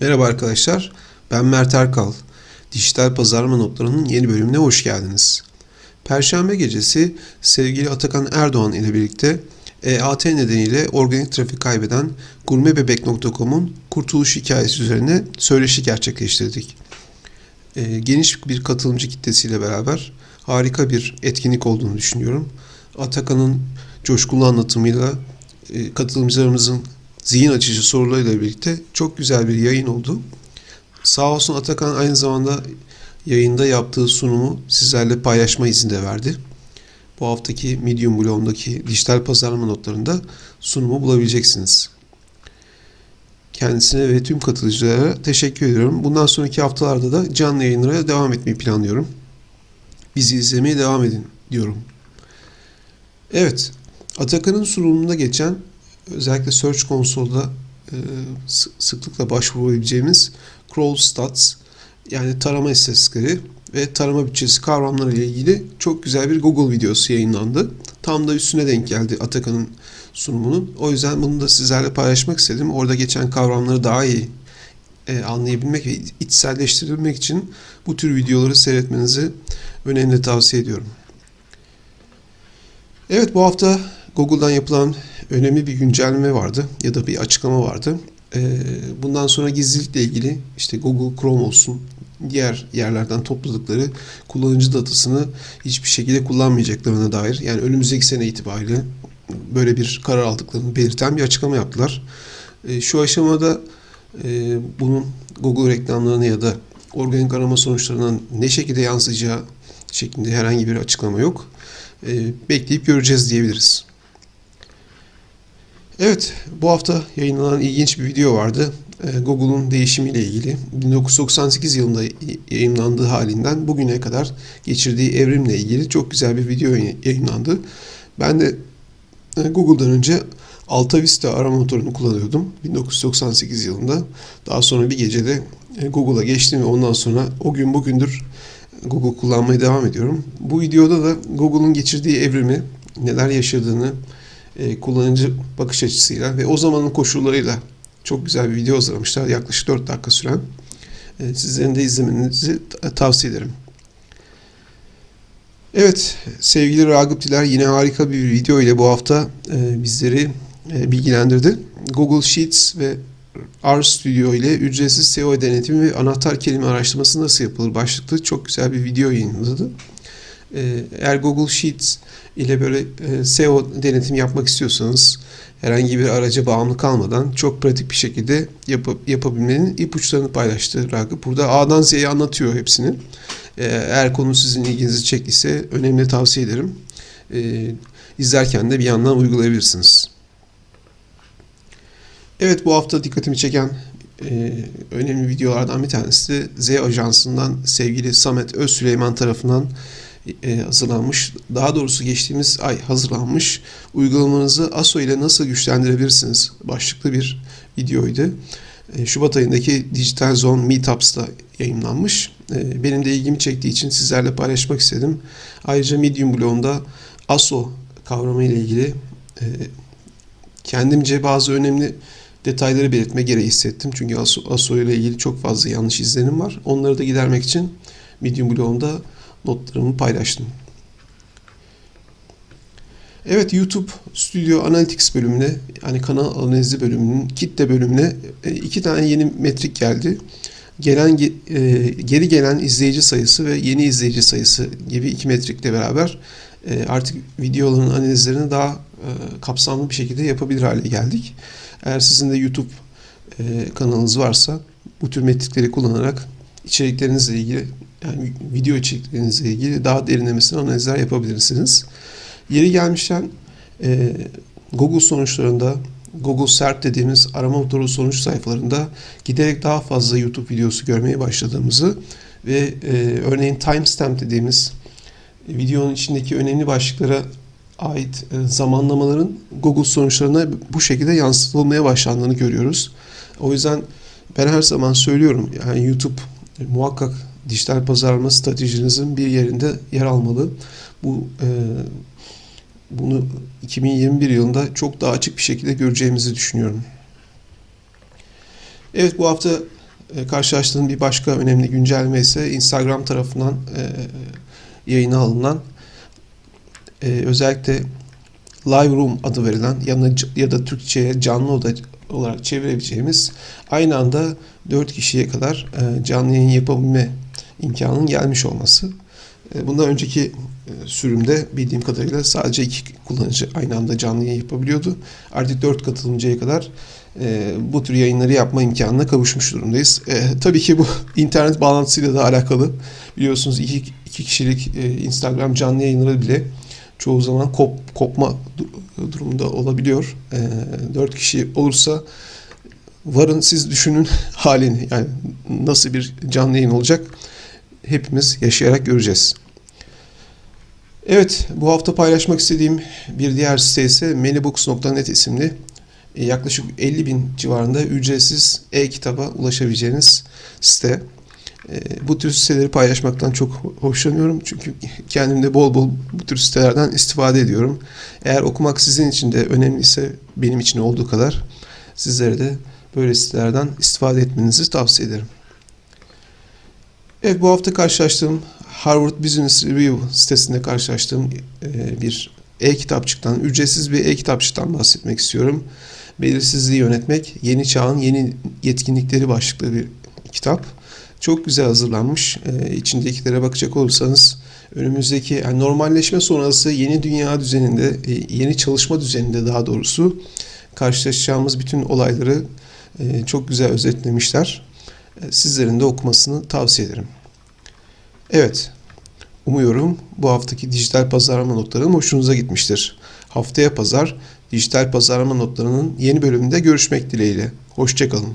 Merhaba arkadaşlar, ben Mert Erkal. Dijital Pazarlama Notları'nın yeni bölümüne hoş geldiniz. Perşembe gecesi sevgili Atakan Erdoğan ile birlikte EAT nedeniyle organik trafik kaybeden gurmebebek.com'un kurtuluş hikayesi üzerine söyleşi gerçekleştirdik. E, geniş bir katılımcı kitlesiyle beraber harika bir etkinlik olduğunu düşünüyorum. Atakan'ın coşkulu anlatımıyla e, katılımcılarımızın zihin açıcı sorularıyla birlikte çok güzel bir yayın oldu. Sağ olsun Atakan aynı zamanda yayında yaptığı sunumu sizlerle paylaşma izni de verdi. Bu haftaki Medium blogundaki dijital pazarlama notlarında sunumu bulabileceksiniz. Kendisine ve tüm katılımcılara teşekkür ediyorum. Bundan sonraki haftalarda da canlı yayınlara devam etmeyi planlıyorum. Bizi izlemeye devam edin diyorum. Evet, Atakan'ın sunumunda geçen özellikle Search Console'da e, sıklıkla başvurabileceğimiz crawl stats yani tarama istatistikleri ve tarama bütçesi kavramları ile ilgili çok güzel bir Google videosu yayınlandı. Tam da üstüne denk geldi Atakan'ın sunumunun. O yüzden bunu da sizlerle paylaşmak istedim. Orada geçen kavramları daha iyi e, anlayabilmek ve içselleştirebilmek için bu tür videoları seyretmenizi önemli tavsiye ediyorum. Evet bu hafta Google'dan yapılan önemli bir güncelleme vardı ya da bir açıklama vardı. Ee, bundan sonra gizlilikle ilgili işte Google Chrome olsun diğer yerlerden topladıkları kullanıcı datasını hiçbir şekilde kullanmayacaklarına dair yani önümüzdeki sene itibariyle böyle bir karar aldıklarını belirten bir açıklama yaptılar. Ee, şu aşamada e, bunun Google reklamlarına ya da organik arama sonuçlarına ne şekilde yansıyacağı şeklinde herhangi bir açıklama yok. Ee, bekleyip göreceğiz diyebiliriz. Evet, bu hafta yayınlanan ilginç bir video vardı. Ee, Google'un değişimiyle ilgili 1998 yılında yayınlandığı halinden bugüne kadar geçirdiği evrimle ilgili çok güzel bir video yayınlandı. Ben de e, Google'dan önce Alta Vista arama motorunu kullanıyordum 1998 yılında. Daha sonra bir gecede e, Google'a geçtim ve ondan sonra o gün bugündür Google kullanmaya devam ediyorum. Bu videoda da Google'un geçirdiği evrimi, neler yaşadığını, e, kullanıcı bakış açısıyla ve o zamanın koşullarıyla çok güzel bir video hazırlamışlar. Yaklaşık 4 dakika süren. E, sizlerin de izlemenizi tavsiye ederim. Evet sevgili Ragıp Diler yine harika bir video ile bu hafta e, bizleri e, bilgilendirdi. Google Sheets ve R Studio ile ücretsiz SEO denetimi ve anahtar kelime araştırması nasıl yapılır başlıklı çok güzel bir video yayınladı. E, eğer Google Sheets ile böyle e, SEO denetim yapmak istiyorsanız herhangi bir araca bağımlı kalmadan çok pratik bir şekilde yap yapabilmenin ipuçlarını paylaştı Ragıp. Burada A'dan Z'ye anlatıyor hepsini. E, eğer konu sizin ilginizi çektiyse önemli tavsiye ederim. E, izlerken de bir yandan uygulayabilirsiniz. Evet bu hafta dikkatimi çeken e, önemli videolardan bir tanesi Z Ajansı'ndan sevgili Samet Özsüleyman tarafından e, hazırlanmış, daha doğrusu geçtiğimiz ay hazırlanmış uygulamanızı ASO ile nasıl güçlendirebilirsiniz başlıklı bir videoydu. E, Şubat ayındaki Digital Zone Meetups'ta yayınlanmış. E, benim de ilgimi çektiği için sizlerle paylaşmak istedim. Ayrıca Medium blogunda ASO kavramı ile ilgili kendimce bazı önemli detayları belirtme gereği hissettim. Çünkü ASO, ASO ile ilgili çok fazla yanlış izlenim var. Onları da gidermek için Medium blogunda notlarımı paylaştım. Evet YouTube Studio Analytics bölümüne yani kanal analizi bölümünün kitle bölümüne e, iki tane yeni metrik geldi. Gelen e, geri gelen izleyici sayısı ve yeni izleyici sayısı gibi iki metrikle beraber e, artık videoların analizlerini daha kapsamlı bir şekilde yapabilir hale geldik. Eğer sizin de YouTube kanalınız varsa bu tür metrikleri kullanarak içeriklerinizle ilgili yani video içeriklerinizle ilgili daha derinlemesine analizler yapabilirsiniz. Yeri gelmişken e, Google sonuçlarında Google SERP dediğimiz arama motoru sonuç sayfalarında giderek daha fazla YouTube videosu görmeye başladığımızı ve e, örneğin timestamp dediğimiz videonun içindeki önemli başlıklara ait e, zamanlamaların Google sonuçlarına bu şekilde yansıtılmaya başlandığını görüyoruz. O yüzden ben her zaman söylüyorum yani YouTube muhakkak dijital pazarlama stratejinizin bir yerinde yer almalı. Bu e, bunu 2021 yılında çok daha açık bir şekilde göreceğimizi düşünüyorum. Evet bu hafta E, karşılaştığım bir başka önemli güncelleme ise Instagram tarafından e, yayına alınan e, özellikle Live Room adı verilen ya da, ya da Türkçe'ye canlı oda olarak çevirebileceğimiz aynı anda 4 kişiye kadar e, canlı yayın yapabilme imkanının gelmiş olması. E, bundan önceki e, sürümde bildiğim kadarıyla sadece iki kullanıcı aynı anda canlı yayın yapabiliyordu. Artık 4 katılımcıya kadar e, bu tür yayınları yapma imkanına kavuşmuş durumdayız. Tabii ki bu internet bağlantısıyla da alakalı. Biliyorsunuz iki, iki kişilik Instagram canlı yayınları bile çoğu zaman kop, kopma du- durumunda olabiliyor. E, 4 kişi olursa varın siz düşünün halini yani nasıl bir canlı yayın olacak hepimiz yaşayarak göreceğiz. Evet, bu hafta paylaşmak istediğim bir diğer site ise manybooks.net isimli e, yaklaşık 50 bin civarında ücretsiz e-kitaba ulaşabileceğiniz site. E, Bu tür siteleri paylaşmaktan çok hoşlanıyorum çünkü kendim de bol bol bu tür sitelerden istifade ediyorum. Eğer okumak sizin için de önemliyse benim için olduğu kadar sizlere de böyle sitelerden istifade etmenizi tavsiye ederim. Evet bu hafta karşılaştığım Harvard Business Review sitesinde karşılaştığım e, bir e-kitapçıktan, ücretsiz bir e-kitapçıktan bahsetmek istiyorum. Belirsizliği yönetmek, yeni çağın yeni yetkinlikleri başlıklı bir kitap. Çok güzel hazırlanmış. E, içindekilere bakacak olursanız önümüzdeki yani normalleşme sonrası yeni dünya düzeninde, e, yeni çalışma düzeninde daha doğrusu karşılaşacağımız bütün olayları çok güzel özetlemişler. E, Sizlerin de okumasını tavsiye ederim. Evet, umuyorum bu haftaki dijital pazarlama notlarım hoşunuza gitmiştir. Haftaya pazar dijital pazarlama notlarının yeni bölümünde görüşmek dileğiyle. Hoşçakalın.